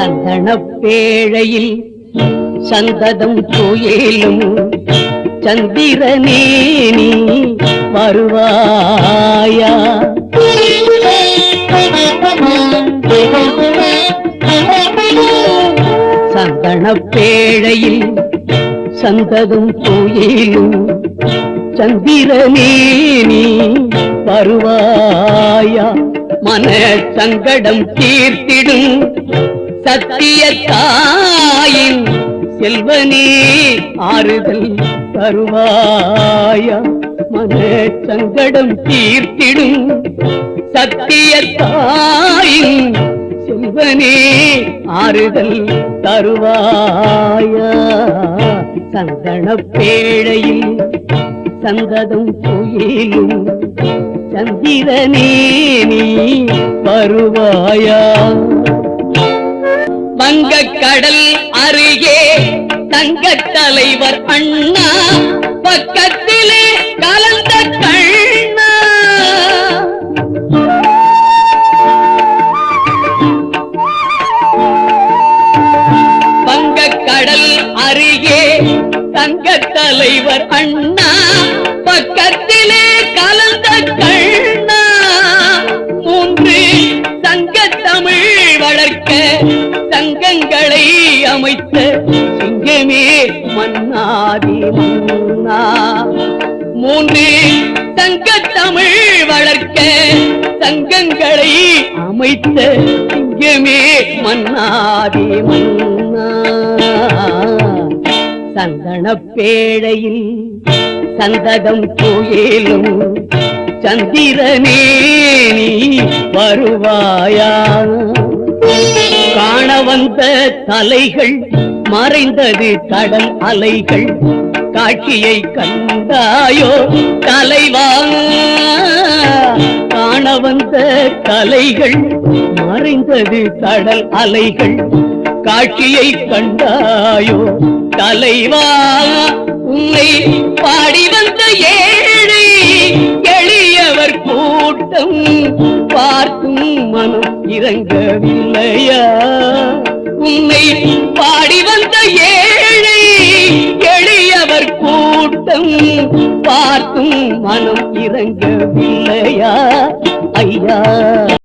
சந்தன பேழையில் சந்ததம் கோயிலும் சந்திரனே நீ வருவாயா? சந்தன பேழையில் சந்ததம் துயிலும் சந்திரனே நீ வருவாயா? மன சங்கடம் தீர்த்திடும் சத்திய தாயின் செல்வனே ஆறுதல் தருவாயா? மன சங்கடம் தீர்த்திடும். சத்திய தாயின் செல்வனே ஆறுதல் தருவாயா? சந்தன பேழையில் சந்ததம் புயிலும் சந்திரனே நீ வருவாயா? வங்கக்கடல் அருகே தங்க தலைவர் அண்ணா. பக்கத்திலே கலந்த கண்ணா. வங்கக்கடல் அருகே தங்க தலைவர் அண்ணா. பக்கத்திலே கலந்த கண்ணா. மூன்று தங்க தமிழ் வளர்க்க சங்கங்களை அமைத்த சிங்கமே மன்னாதி மன்னா. மூன்று சங்கத் தமிழ் வளர்க்க சங்கங்களை அமைத்த சிங்கமே மன்னாதி மன்னா. சந்தன பேழையில் சந்ததம் கோயிலும் சந்திரனே நீ வருவாயா? மறைந்த தலைகள் மறைந்தது கடல் அலைகள். காட்சியை கண்டாயோ தலைவா? காண வந்த கலைகள் மறைந்தது கடல் அலைகள். காட்சியை கண்டாயோ தலைவா? உன்னை பாடி வந்த உன் மனம் இறங்கவில்லையா? உன்னை பாடி வந்த ஏழை எளியவர் கூட்டம் பார்த்தும் மனம் இறங்கவில்லையா? ஐயா.